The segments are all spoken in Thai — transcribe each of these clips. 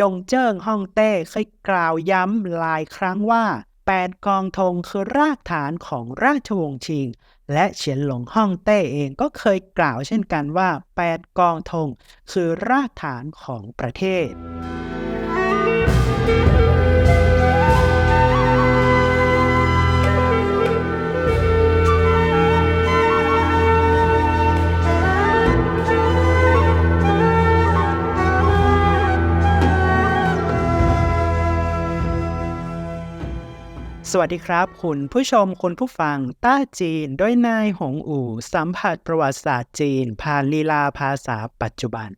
ยงเจิ้งฮ่องเต้เคยกล่าวย้ำหลายครั้งว่าแปดกองธงคือรากฐานของราชวงศ์ชิง และเฉียนหลงฮ่องเต้เองก็เคยกล่าวเช่นกันว่าแปดกองธงคือรากฐานของประเทศ วัสดีครับ คุณผู้ชมคุณผู้ฟัง ต้าจีนด้วยนายหงอู่ สัมผัสประวัติศาสตร์จีน ผ่านลีลาภาษาปัจจุบัน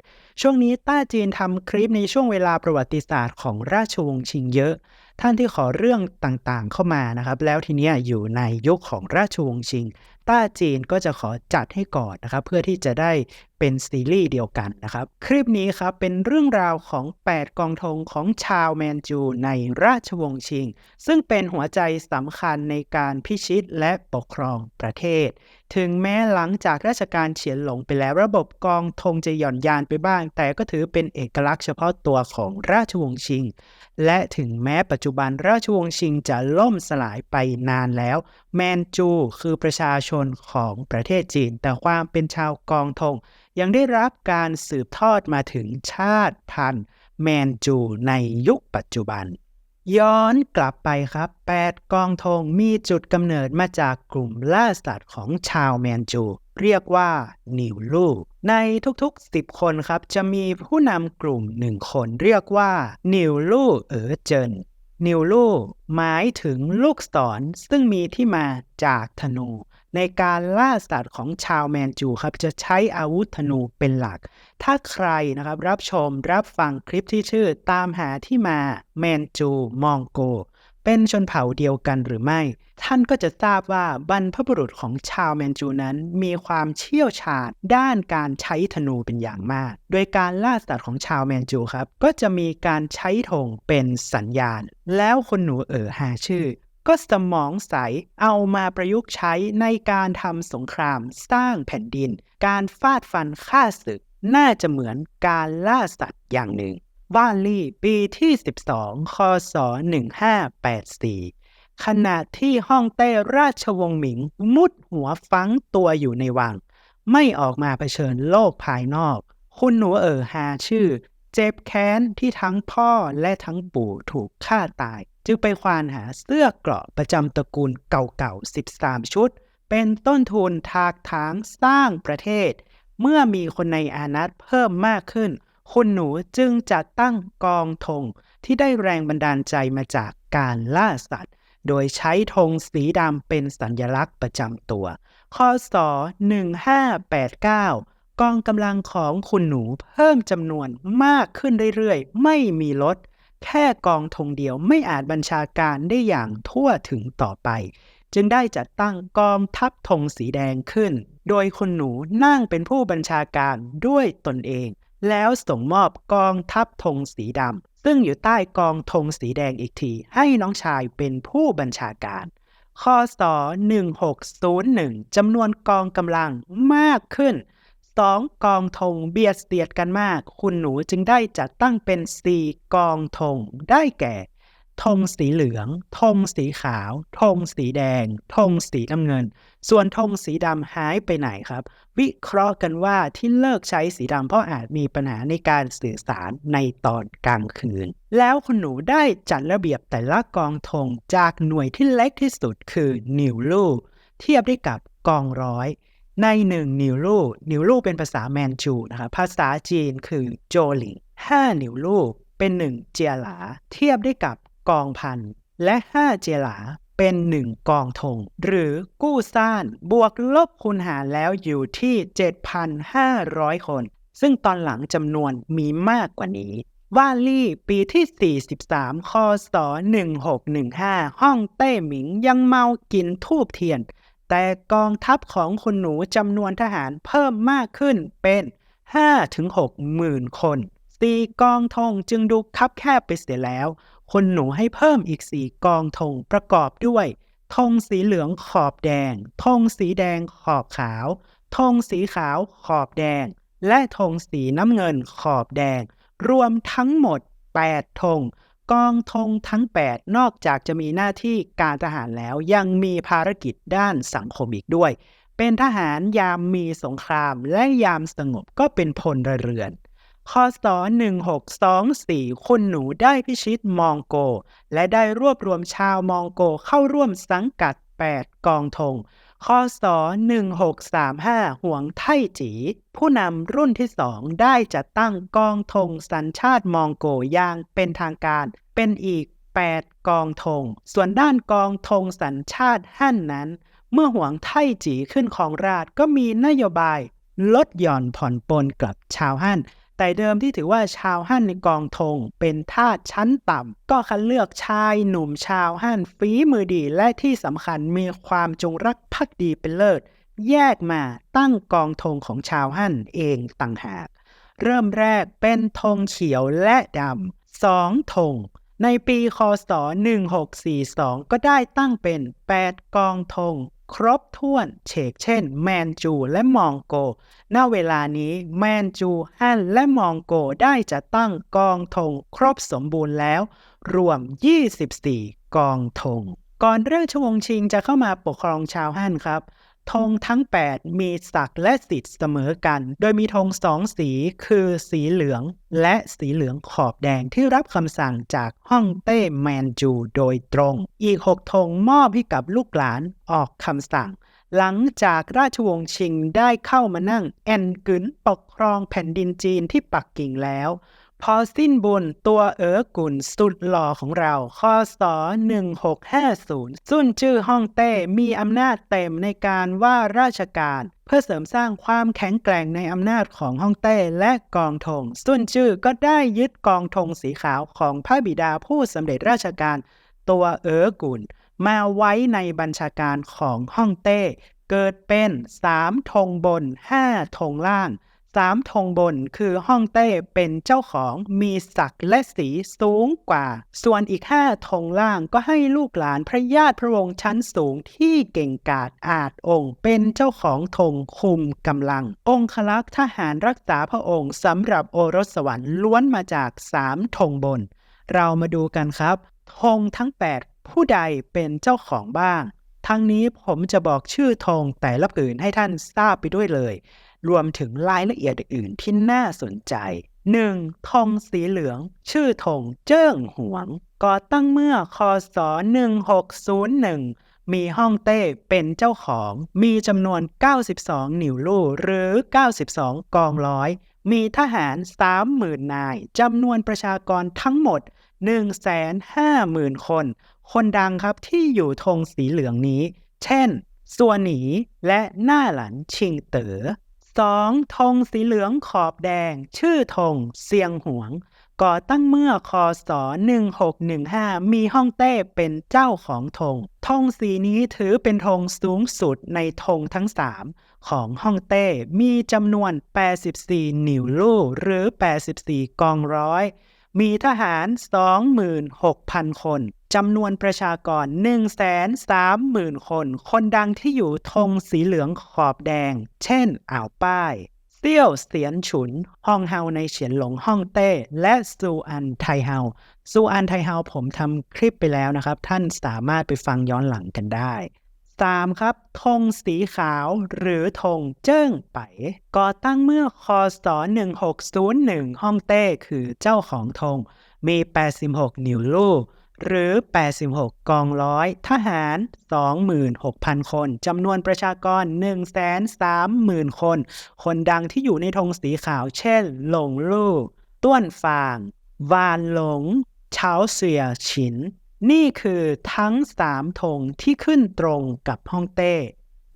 ช่วงนี้ต้าจีนทำคลิปในช่วงเวลาประวัติศาสตร์ของราชวงศ์ชิงเยอะ ท่านที่ขอเรื่องต่างๆเข้ามานะครับ แล้วทีนี้อยู่ในยุคของราชวงศ์ชิง ต้าจีนก็จะขอจัดให้ก่อนนะครับ เพื่อที่จะได้ เป็นซีรีส์เดียวกันนะครับ คลิปนี้ครับเป็นเรื่องราวของ 8 กองธงของชาวแมนจูในราชวงศ์ชิง ซึ่งเป็นหัวใจสำคัญในการพิชิตและปกครองประเทศ ถึงแม้หลังจากราชการเฉียนหลงไปแล้วระบบกองธงจะหย่อนยานไปบ้าง แต่ก็ถือเป็นเอกลักษณ์เฉพาะตัวของราชวงศ์ชิง และถึงแม้ปัจจุบันราชวงศ์ชิงจะล่มสลายไปนานแล้ว แมนจูคือประชาชนของประเทศจีน แต่ความเป็นชาวกองธง ยังได้รับการสืบทอดมาถึงชาติพันธุ์แมนจูในยุคปัจจุบัน ย้อนกลับไปครับ 8 กองธงมีจุดกำเนิดมาจากกลุ่มล่าสัตว์ของชาวแมนจู เรียกว่านิวลูในทุกๆ 10 คนครับ จะมีผู้นำกลุ่มหนึ่งคนเรียกว่านิวลูเอ๋อเจินนิวลูหมายถึงลูกศรซึ่งมีที่มาจากธนู ในการล่าสัตว์ของชาวแมนจูครับจะใช้อาวุธธนูเป็นหลัก ถ้าใครนะครับรับชมรับฟังคลิปที่ชื่อตามหาที่มาแมนจูมองโก เป็นชนเผ่าเดียวกันหรือไม่ ท่านก็จะทราบว่าบรรพบุรุษของชาวแมนจูนั้นมีความเชี่ยวชาญด้านการใช้ธนูเป็นอย่างมาก โดยการล่าสัตว์ของชาวแมนจูครับ ก็จะมีการใช้ธงเป็นสัญญาณ แล้วคนหนูเอ๋อหาชื่อ ก็สมองใสเอามาประยุกต์ใช้ในการทำสงครามสร้างแผ่นดิน การฟาดฟันฆ่าศึก น่าจะเหมือนการล่าสัตว์อย่างหนึ่ง บ้านลี่ปีที่ 12 คศ 1584 ขณะที่ฮ่องเต้ราชวงศ์หมิง มุดหัวฟังตัวอยู่ในวัง ไม่ออกมาเผชิญโลกภายนอก คุณหนูเอ๋อฮาชื่อ เจ็บแค้นที่ทั้งพ่อและทั้งปู่ถูกฆ่าตาย จึงไปควานหาเสื้อเกราะประจำตระกูลเก่าๆ 13 ชุด เป็นต้นทุนทากถางสร้างประเทศ เมื่อมีคนในอานัตเพิ่มมากขึ้น คุณหนูจึงจัดตั้งกองธงที่ได้แรงบันดาลใจมาจากการล่าสัตว์ โดยใช้ธงสีดำเป็นสัญลักษณ์ประจำตัวคศ1589 กองกำลังของคุณหนูเพิ่มจำนวนมากขึ้นเรื่อยๆ ไม่มีลด แค่กองธงเดียวไม่อาจบัญชาการได้อย่างทั่วถึงต่อไป จึงได้จัดตั้งกองทัพธงสีแดงขึ้น โดยคุณหนูนั่งเป็นผู้บัญชาการด้วยตนเอง แล้วส่งมอบกองทัพธงสีดำซึ่งอยู่ใต้กองธงสีแดงอีกที ให้น้องชายเป็นผู้บัญชาการคศ1601จำนวนกองกำลังมากขึ้น สองกองธงเบียดเสียดกันมาก คุณหนูจึงได้จัดตั้งเป็นสี่กองธงได้แก่ธงสีเหลืองธงสีขาวธงสีแดงธงสีน้ำเงิน ส่วนธงสีดำหายไปไหนครับ วิเคราะห์กันว่าที่เลิกใช้สีดำเพราะอาจมีปัญหาในการสื่อสารในตอนกลางคืน แล้วคุณหนูได้จัดระเบียบแต่ละกองธงจากหน่วยที่เล็กที่สุดคือนิวลูเทียบได้กับกองร้อย ในหนึ่งนิวลูกนิวลูกเป็นภาษาแมนจูนะครับภาษาจีนคือโจหลิงห้านิวลูกเป็นหนึ่งเจียหลา เทียบได้กับกองพัน และห้าเจียหลาเป็นหนึ่งกองธงหรือกู้ซ่านบวกลบคูณหารแล้วอยู่ที่ 7,500 คน ซึ่งตอนหลังจำนวนมีมากกว่านี้วาลี่ปีที่ 43 คศ 1615 ห้องเต้หมิงยังเมากินทูบเทียน แต่กองทัพของคุณหนูจำนวนทหารเพิ่มมากขึ้นเป็น5-6หมื่นคนสีกองธงจึงดูคับแคบไปเสียแล้ว คนหนูให้เพิ่มอีกสี่กองธงประกอบด้วยธงสีเหลืองขอบแดงธงสีแดงขอบขาวธงสีขาวขอบแดง และธงสีน้ำเงินขอบแดง รวมทั้งหมด8ธง กองธงทั้ง 8 นอกจากจะมีหน้าที่การทหารแล้วยังมีภารกิจด้านสังคมอีกด้วย เป็นทหารยามมีสงครามและยามสงบก็เป็นพลเรือนคศ1624 คุณหนูได้พิชิตมองโก และได้รวบรวมชาวมองโกเข้าร่วมสังกัด 8 กองธง คศ1635หวงไท่จี ผู้นำรุ่นที่สองได้จัดตั้งกองธงสัญชาติมองโกอย่างเป็นทางการ เป็นอีก 8 กองธง ส่วนด้านกองธงสัญชาติฮั่นนั้น เมื่อหวงไท่จีขึ้นของราชก็มีนโยบายลดหย่อนผ่อนปลนกับชาวฮั่น แต่เดิมที่ถือว่าชาวฮั่นในกองธงเป็นทาสชั้นต่ำ ก็คัดเลือกชายหนุ่มชาวฮั่นฝีมือดีและที่สำคัญมีความจงรักภักดีเป็นเลิศ แยกมาตั้งกองธงของชาวฮั่นเองต่างหาก เริ่มแรกเป็นธงเขียวและดำสองธงในปีคศ 1642 ก็ได้ตั้งเป็น 8 กองธง ครบถ้วนเฉกเช่น แมนจูและมองโก ณ เวลานี้แมนจูฮั่นและมองโกได้จะตั้งกองธงครบสมบูรณ์แล้ว รวม 24 กองธง ก่อนเรื่องชวงชิงจะเข้ามาปกครองชาวฮั่นครับ ธงทั้ง 8 มีศักและสิทธิ์เสมอกัน โดยมีธงสองสีคือสีเหลืองและสีเหลืองขอบแดงที่รับคำสั่งจากฮ่องเต้แมนจูโดยตรง อีก 6 ธงมอบให้กับลูกหลานออกคำสั่ง หลังจากราชวงศ์ชิงได้เข้ามานั่งแอนกึนปกครองแผ่นดินจีนที่ปักกิ่งแล้ว พอสิ้นบุญตัวเอ๋อกุนสุดหล่อของเราคศ1650ซุนจื้อฮ่องเต้มีอำนาจเต็มในการว่าราชการเพื่อเสริมสร้างความแข็งแกร่งในอำนาจของฮ่องเต้และกองธงซุนจื้อก็ได้ยึดกองธงสีขาวของพระบิดาผู้สำเร็จราชการ ตัวเอ๋อกุนมาไว้ในบัญชาการของฮ่องเต้ เกิดเป็นสามธงบนห้าธงล่าง สามธงบนคือฮ่องเต้เป็นเจ้าของมีศักดิ์และสีสูงกว่า ส่วนอีกห้าธงล่างก็ให้ลูกหลานพระญาติพระวงศ์ชั้นสูงที่เก่งกาจอาจองค์ เป็นเจ้าของธงคุมกำลัง องคลักษ์ทหารรักษาพระองค์สำหรับโอรสสวรรค์ล้วนมาจากสามธงบน เรามาดูกันครับธงทั้ง 8 ผู้ใดเป็นเจ้าของบ้าง ทั้งนี้ผมจะบอกชื่อธงแต่ละผืนให้ท่านทราบไปด้วยเลย รวมถึงรายละเอียดอื่นที่น่าสนใจ 1. ธงสีเหลือง ชื่อธงเจิ้งหวง ก่อตั้งเมื่อคศ 1601 มีฮ่องเต้เป็นเจ้าของ มีจำนวน 92หนิวลู่หรือ 92 กองร้อย มีทหาร 30,000 นาย จำนวนประชากรทั้งหมด 150,000 คน คนดังครับที่อยู่ธงสีเหลืองนี้ เช่นซัวหนีและหน้าหลันชิงเต๋อ 2. ธงสีเหลืองขอบแดง ชื่อธงเซียงหวง ก่อตั้งเมื่อคศ1615 มีฮ่องเต้เป็นเจ้าของธง ธงสีนี้ถือเป็นธงสูงสุดในธงทั้ง 3 ของฮ่องเต้ มีจำนวน 84หนิวลู่หรือ 84 กองร้อย มีทหาร 26,000 คนจำนวนประชากร 130,000 คน คนดังที่อยู่ธงสีเหลืองขอบแดง เช่น อ่าวป้ายเซี่ยวเสียนฉุนฮองเฮาในเฉียนหลงฮ่องเต้ และซูอันไทเฮาซูอันไทเฮาผมทำคลิปไปแล้วนะครับ ท่านสามารถไปฟังย้อนหลังกันได้ 3. ครับธงสีขาวหรือธงเจิ้งไปก่อตั้งเมื่อคศ1601ฮ่องเต้คือเจ้าของธงมี 86 นิวลู่หรือ 86 กองร้อย ทหาร 26,000 คน จำนวนประชากร 130,000 คน คนดังที่อยู่ในธงสีขาว เช่น หลงลู่ต้วนฟาง วานหลงเฉาเสี่ยฉิน นี่คือทั้งสามธงที่ขึ้นตรงกับฮ่องเต้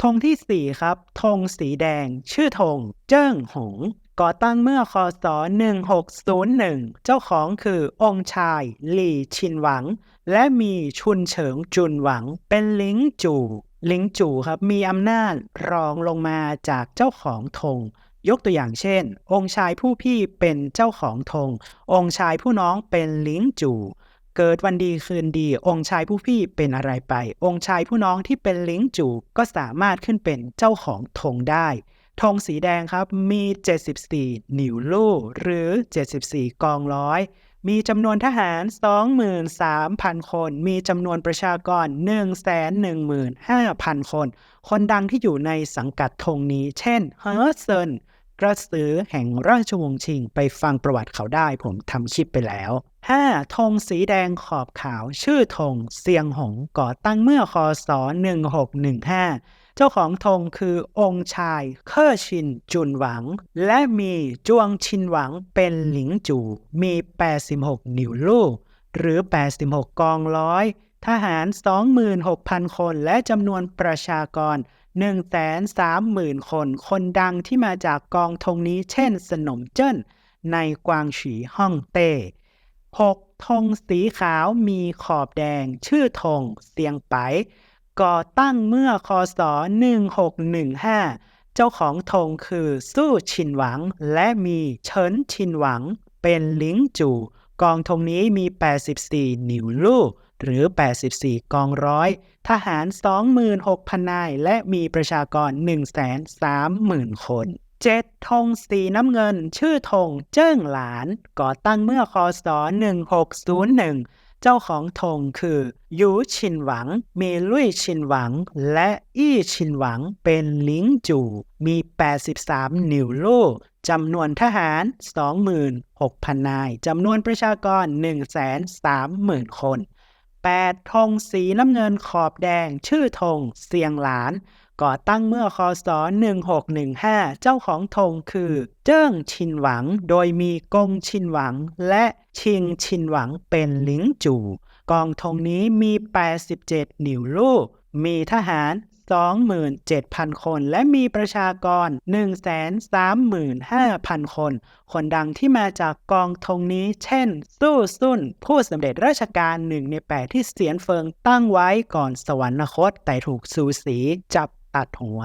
ธงที่4ครับธงสีแดง ชื่อธงเจิ้งหง ก่อตั้งเมื่อคศ 1601 เจ้าของคือองค์ชายหลี่ชินหวัง และมีชุนเฉิงจุนหวัง เป็นลิงจูลิงจูครับมีอำนาจรองลงมาจากเจ้าของธงยกตัวอย่างเช่น องค์ชายผู้พี่เป็นเจ้าของธงองค์ชายผู้น้องเป็นลิงจู เกิดวันดีคืนดี องค์ชายผู้พี่เป็นอะไรไป องค์ชายผู้น้องที่เป็นลิงจูก็สามารถขึ้นเป็นเจ้าของธงได้ธงสีแดงครับมี 74 หนิวลู่หรือ 74 กองร้อย มีจำนวนทหาร 23,000 คน มีจำนวนประชากร 115,000 คน คนดังที่อยู่ในสังกัดธงนี้ เช่นเฮอร์เซนกระสือแห่งราชวงศ์ชิง ไปฟังประวัติเขาได้ผมทำคลิปไปแล้ว 5. ธงสีแดงขอบขาวชื่อธงเซียงหงก่อตั้งเมื่อคศ 1615 เจ้าของธงคือองค์ชายเคอชินจุนหวัง และมีจวงชินหวังเป็นหลิงจูมี 86 นิ้วลูก หรือ 86 กองร้อย ทหาร 26,000 คนและจำนวนประชากร 130,000 คน คนดังที่มาจากกองธงนี้เช่น สนมเจิ้นในกวางฉีฮ่องเต้ 6. ธงสีขาวมีขอบแดง ชื่อธงเสียงไป ก่อตั้งเมื่อคศ 1615 เจ้าของธงคือสู้ชินหวัง และมีเฉินชินหวัง เป็นลิงจูกองธงนี้มี 84 นิ้วลูก หรือ 84 กองร้อย ทหาร 26,000 นาย และมีประชากร 130,000 คน 7. ธงสีน้ำเงิน ชื่อธงเจิ้งหลาน ก่อตั้งเมื่อคศ 1601 เจ้าของธงคือยูชินหวัง มีลุยชินหวัง และอี้ชินหวังเป็นลิงจู มี 83 นิ้วลูกจำนวนทหาร 26,000 นาย จำนวนประชากร 130,000 คน 8. ธงสีน้ำเงินขอบแดง ชื่อธงเซียงหลาน ก่อตั้งเมื่อคศ 1615 เจ้าของธงคือ เจิ้งชินหวัง โดยมีกงชินหวัง และชิงชินหวังเป็นลิงจูกองธงนี้มี 87 นิ้วลูก มีทหาร 27,000 คน และมีประชากร 135,000 คน คนดังที่มาจากกองธงนี้ เช่น สู้ซุ่น ผู้สำเร็จราชการหนึ่งในแปดที่เสียนเฟิงตั้งไว้ก่อนสวรรคตแต่ถูกซูสีจับ ตัดหัว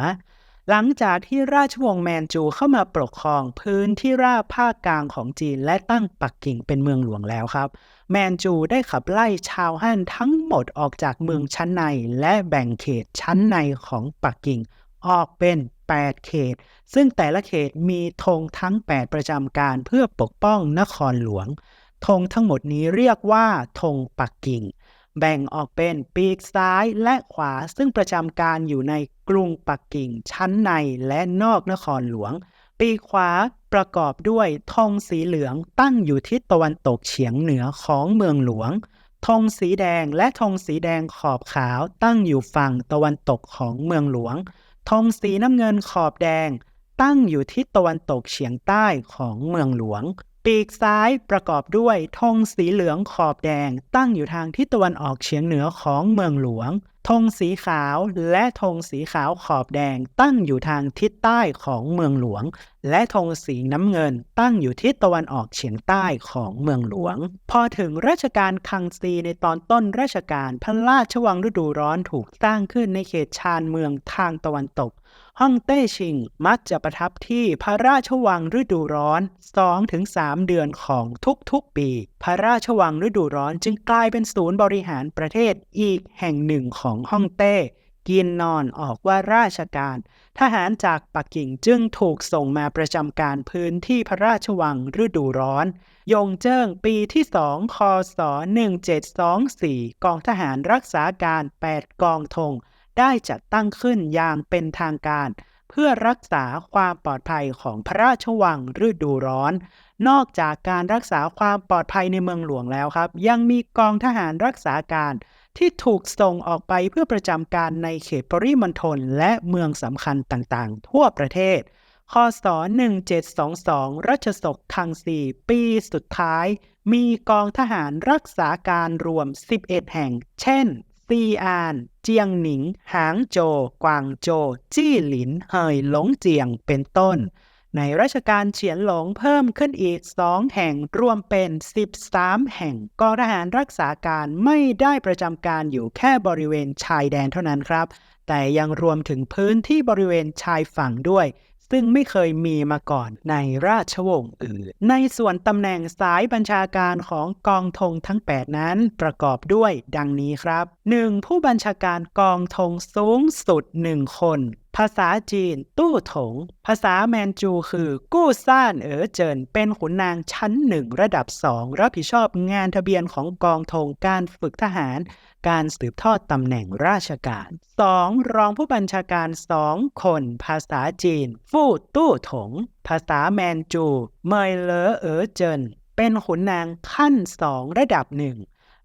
หลังจากที่ราชวงศ์แมนจูเข้ามาปกครองพื้นที่ราบภาคกลางของจีนและตั้งปักกิ่งเป็นเมืองหลวงแล้วครับ แมนจูได้ขับไล่ชาวฮั่นทั้งหมดออกจากเมืองชั้นใน และแบ่งเขตชั้นในของปักกิ่งออกเป็น 8 เขต ซึ่งแต่ละเขตมีธงทั้ง 8 ประจำการเพื่อปกป้องนครหลวงธงทั้งหมดนี้เรียกว่าธงปักกิ่ง แบ่งออกเป็นปีกซ้ายและขวาซึ่งประจำการอยู่ในกรุงปักกิ่งชั้นในและนอกนครหลวง ปีกขวาประกอบด้วยธงสีเหลืองตั้งอยู่ทิศตะวันตกเฉียงเหนือของเมืองหลวงธงสีแดงและธงสีแดงขอบขาวตั้งอยู่ฝั่งตะวันตกของเมืองหลวงธงสีน้ำเงินขอบแดงตั้งอยู่ทิศตะวันตกเฉียงใต้ของเมืองหลวง ปีกซ้ายประกอบด้วยธงสีเหลืองขอบแดง ตั้งอยู่ทางทิศตะวันออกเฉียงเหนือของเมืองหลวงธงสีขาวและธงสีขาวขอบแดงตั้งอยู่ทางทิศใต้ของเมืองหลวง และธงสีน้ำเงินตั้งอยู่ทิศตะวันออกเฉียงใต้ของเมืองหลวง พอถึงรัชกาลคังซีในตอนต้นรัชกาลพระราชวังฤดูร้อนถูกสร้างขึ้นในเขตชานเมืองทางตะวันตก ฮ่องเต้ชิงมักจะประทับที่พระราชวังฤดูร้อน 2-3 เดือนของทุกๆปี พระราชวังฤดูร้อนจึงกลายเป็นศูนย์บริหารประเทศอีกแห่งหนึ่งของฮ่องเต้ กินนอนออกว่าราชการ ทหารจากปักกิ่งจึงถูกส่งมาประจำการพื้นที่พระราชวังฤดูร้อน ยงเจิ้งปีที่2คศ1724 กองทหารรักษาการ 8 กองธง ได้จัดตั้งขึ้นอย่างเป็นทางการ เพื่อรักษาความปลอดภัยของพระราชวังฤดูร้อน นอกจากการรักษาความปลอดภัยในเมืองหลวงแล้วครับ ยังมีกองทหารรักษาการที่ถูกส่งออกไปเพื่อประจำการในเขตปริมณฑลและเมืองสำคัญต่างๆ ทั่วประเทศคศ1722 รัชสกคังซีปีสุดท้าย มีกองทหารรักษาการรวม 11 แห่ง เช่น ซีอาน เจียงหนิง หางโจวกวางโจวจี้หลิน เฮยหลงเจียงเป็นต้น ในรัชกาลเฉียนหลงเพิ่มขึ้นอีก2แห่งรวมเป็น 13 แห่งกองทหารรักษาการไม่ได้ประจำการอยู่แค่บริเวณชายแดนเท่านั้นครับ แต่ยังรวมถึงพื้นที่บริเวณชายฝั่งด้วย ซึ่งไม่เคยมีมาก่อนในราชวงศ์อื่น ในส่วนตำแหน่งสายบัญชาการของกองธงทั้ง 8 นั้นประกอบด้วยดังนี้ครับ 1. ผู้บัญชาการกองธงสูงสุด 1 คน ภาษาจีน ตู้ถง ภาษาแมนจูคือกู้ซ่านเอ๋อเจิน เป็นขุนนางชั้นหนึ่งระดับสองรับผิดชอบงานทะเบียนของกองธงการฝึกทหาร การสืบทอดตำแหน่งราชการ 2. รองผู้บัญชาการสองคน ภาษาจีน ฟู่ตู้ถง ภาษาแมนจู เมยเลอเอ๋อเจิน เป็นขุนนางขั้นสองระดับหนึ่ง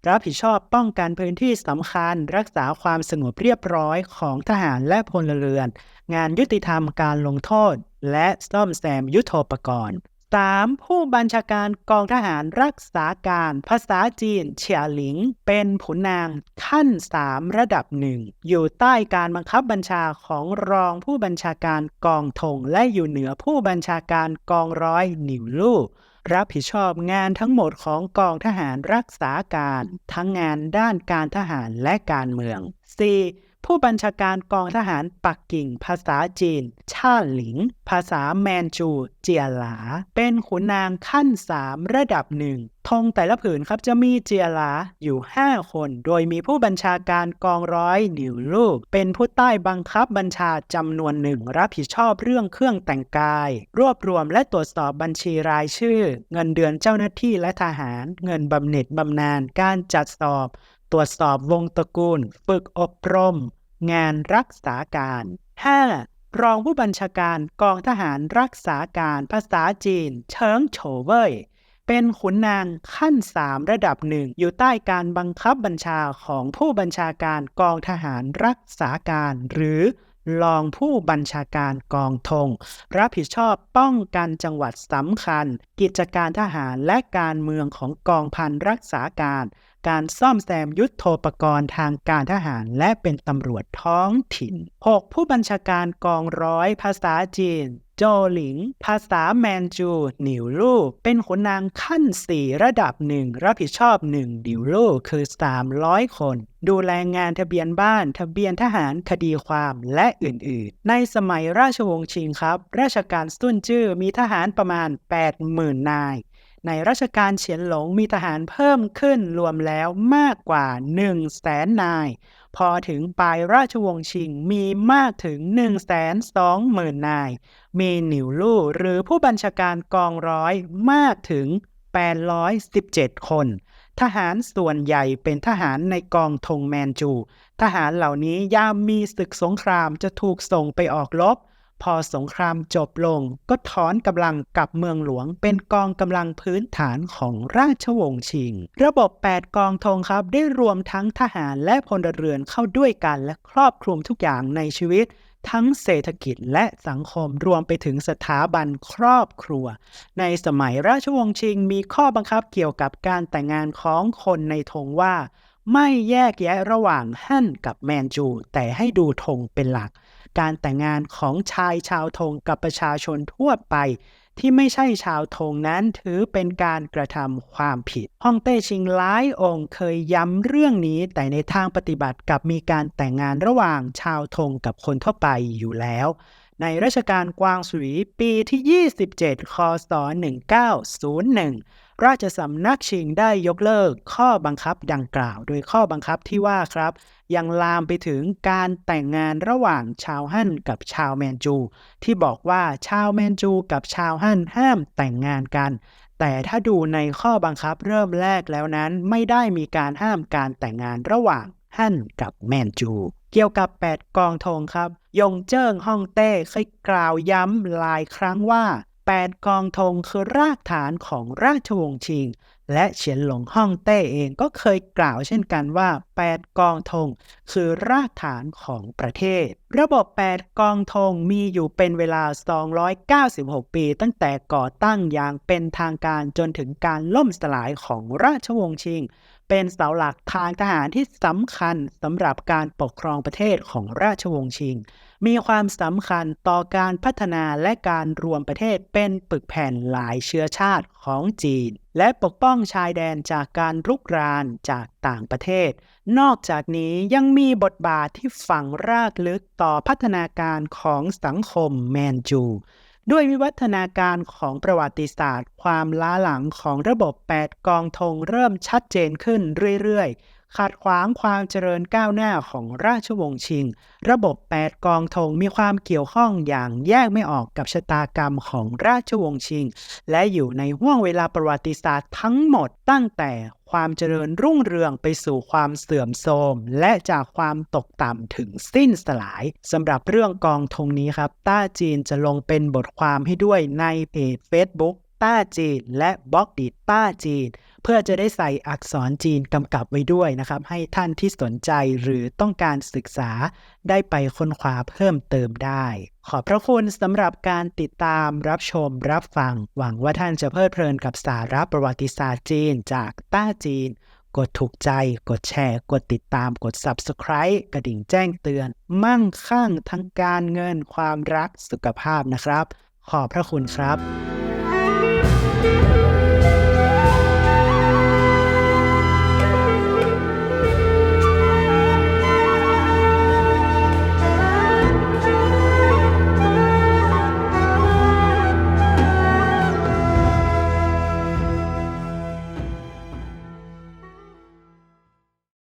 รับผิดชอบป้องกันพื้นที่สำคัญ รักษาความสงบเรียบร้อยของทหารและพลเรือน งานยุติธรรมการลงโทษ และซ่อมแซมยุทโธปกรณ์ 3. ผู้บัญชาการกองทหารรักษาการ ภาษาจีนเฉียหลิง เป็นขุนนางขั้น 3 ระดับหนึ่งอยู่ใต้การบังคับบัญชาของรองผู้บัญชาการกองธงและอยู่เหนือผู้บัญชาการกองร้อยหนิวลู่รับผิดชอบงานทั้งหมดของกองทหารรักษาการ ทั้งงานด้านการทหารและการเมือง 4. ผู้บัญชาการกองทหารปักกิ่ง ภาษาจีน ชาหลิง ภาษาแมนจู เจียหลา เป็นขุนนางขั้น 3 ระดับหนึ่งธงแต่ละผืนครับจะมีเจียหลาอยู่ 5 คน โดยมีผู้บัญชาการกองร้อยหนิวลูก เป็นผู้ใต้บังคับบัญชาจำนวนหนึ่งรับผิดชอบเรื่องเครื่องแต่งกาย รวบรวมและตรวจสอบบัญชีรายชื่อ เงินเดือนเจ้าหน้าที่และทหาร เงินบำเหน็จบำนาญการจัดสอบ ตรวจสอบวงตระกูล ฝึกอบรม งานรักษาการ 5. รองผู้บัญชาการกองทหารรักษาการภาษาจีน เฉิงโฉเว่ยเป็นขุนนางขั้น3ระดับหนึ่งอยู่ใต้การบังคับบัญชาของผู้บัญชาการกองทหารรักษาการ หรือรองผู้บัญชาการกองธงรับผิดชอบป้องกันจังหวัดสำคัญ กิจการทหารและการเมืองของกองพันรักษาการ การซ่อมแซมยุทธโธปกรณ์ทางการทหารและเป็นตำรวจท้องถิ่น 6. ผู้บัญชาการกองร้อยภาษาจีน โจหลิง ภาษาแมนจู หนิวลู่เป็นขุนนางขั้น 4 ระดับหนึ่งรับผิดชอบ 1 ดิวลู่คือ 300 คน ดูแลงานทะเบียนบ้าน ทะเบียนทหารคดีความและอื่นๆ ในสมัยราชวงศ์ชิงครับ ราชการสุนจื้อมีทหารประมาณ 80,000 นาย ในรัชกาลเฉียนหลงมีทหารเพิ่มขึ้นรวมแล้วมากกว่า1 0 0 0 0แสนนาย พอถึงปลายราชวงศ์ชิงมีมากถึง 1 2 0 0 0 0นาย มีหนิวลู่หรือผู้บัญชาการกองร้อยมากถึง 817 คน ทหารส่วนใหญ่เป็นทหารในกองธงแมนจู ทหารเหล่านี้ยามมีศึกสงครามจะถูกส่งไปออกรบ พอสงครามจบลง ก็ถอนกำลังกลับเมืองหลวง เป็นกองกำลังพื้นฐานของราชวงศ์ชิง ระบบ 8 กองธงครับได้รวมทั้งทหารและพลเรือนเข้าด้วยกันและครอบคลุมทุกอย่างในชีวิตทั้งเศรษฐกิจและสังคมรวมไปถึงสถาบันครอบครัว ในสมัยราชวงศ์ชิงมีข้อบังคับเกี่ยวกับการแต่งงานของคนในธงว่า ไม่แยกแยะระหว่างฮั่นกับแมนจู แต่ให้ดูธงเป็นหลัก การแต่งงานของชายชาวธงกับประชาชนทั่วไป ที่ไม่ใช่ชาวธงนั้นถือเป็นการกระทำความผิดฮ่องเต้ชิงหลายองค์เคยย้ำเรื่องนี้ แต่ในทางปฏิบัติกับมีการแต่งงานระหว่างชาวธงกับคนทั่วไปอยู่แล้ว ในรัชกาลกวางสุยปีที่ 27 คศ 1901 ราชสำนักชิงได้ยกเลิกข้อบังคับดังกล่าว โดยข้อบังคับที่ว่าครับ ยังลามไปถึงการแต่งงานระหว่างชาวฮั่นกับชาวแมนจู ที่บอกว่าชาวแมนจูกับชาวฮั่นห้ามแต่งงานกัน แต่ถ้าดูในข้อบังคับเริ่มแรกแล้วนั้น ไม่ได้มีการห้ามการแต่งงานระหว่างฮั่นกับแมนจูเกี่ยวกับ 8 กองธงครับ ยงเจิ้งฮ่องเต้เคยกล่าวย้ำหลายครั้งว่า 8 กองธงคือรากฐานของราชวงศ์ชิง และเฉียนหลงฮ่องเต้เองก็เคยกล่าวเช่นกันว่า 8 กองธงคือรากฐานของประเทศ ระบบ 8 กองธงมีอยู่เป็นเวลา 296 ปีตั้งแต่ก่อตั้งอย่างเป็นทางการจนถึงการล่มสลายของราชวงศ์ชิง เป็นเสาหลักทางทหารที่สำคัญสำหรับการปกครองประเทศของราชวงศ์ชิง มีความสำคัญต่อการพัฒนาและการรวมประเทศเป็นปึกแผ่นหลายเชื้อชาติของจีน และปกป้องชายแดนจากการรุกรานจากต่างประเทศ นอกจากนี้ยังมีบทบาทที่ฝังรากลึกต่อพัฒนาการของสังคมแมนจู ด้วยวิวัฒนาการของประวัติศาสตร์ ความล้าหลังของระบบ 8 กองธงเริ่มชัดเจนขึ้นเรื่อยๆ ขัดขวางความเจริญก้าวหน้าของราชวงศ์ชิง ระบบ 8 กองธงมีความเกี่ยวข้องอย่างแยกไม่ออกกับชะตากรรมของราชวงศ์ชิง และอยู่ในห่วงเวลาประวัติศาสตร์ทั้งหมดตั้งแต่ความเจริญรุ่งเรืองไปสู่ความเสื่อมโทรมและจากความตกต่ำถึงสิ้นสลายสำหรับเรื่องกองธงนี้ครับ ต้าจีนจะลงเป็นบทความให้ด้วยในเพจ Facebook ต้าจีน และบล็อกดีดต้าจีน เพื่อจะได้ใส่อักษรจีนกำกับไว้ด้วยนะครับ ให้ท่านที่สนใจหรือต้องการศึกษาได้ไปค้นคว้าเพิ่มเติมได้ ขอบพระคุณสำหรับการติดตามรับชมรับฟัง หวังว่าท่านจะเพลิดเพลินกับสาระประวัติศาสตร์จีนจากต้าจีน กดถูกใจ กดแชร์ กดติดตาม กด Subscribe กระดิ่งแจ้งเตือน มั่งคั่งทั้งการเงินความรักสุขภาพนะครับ ขอบพระคุณครับ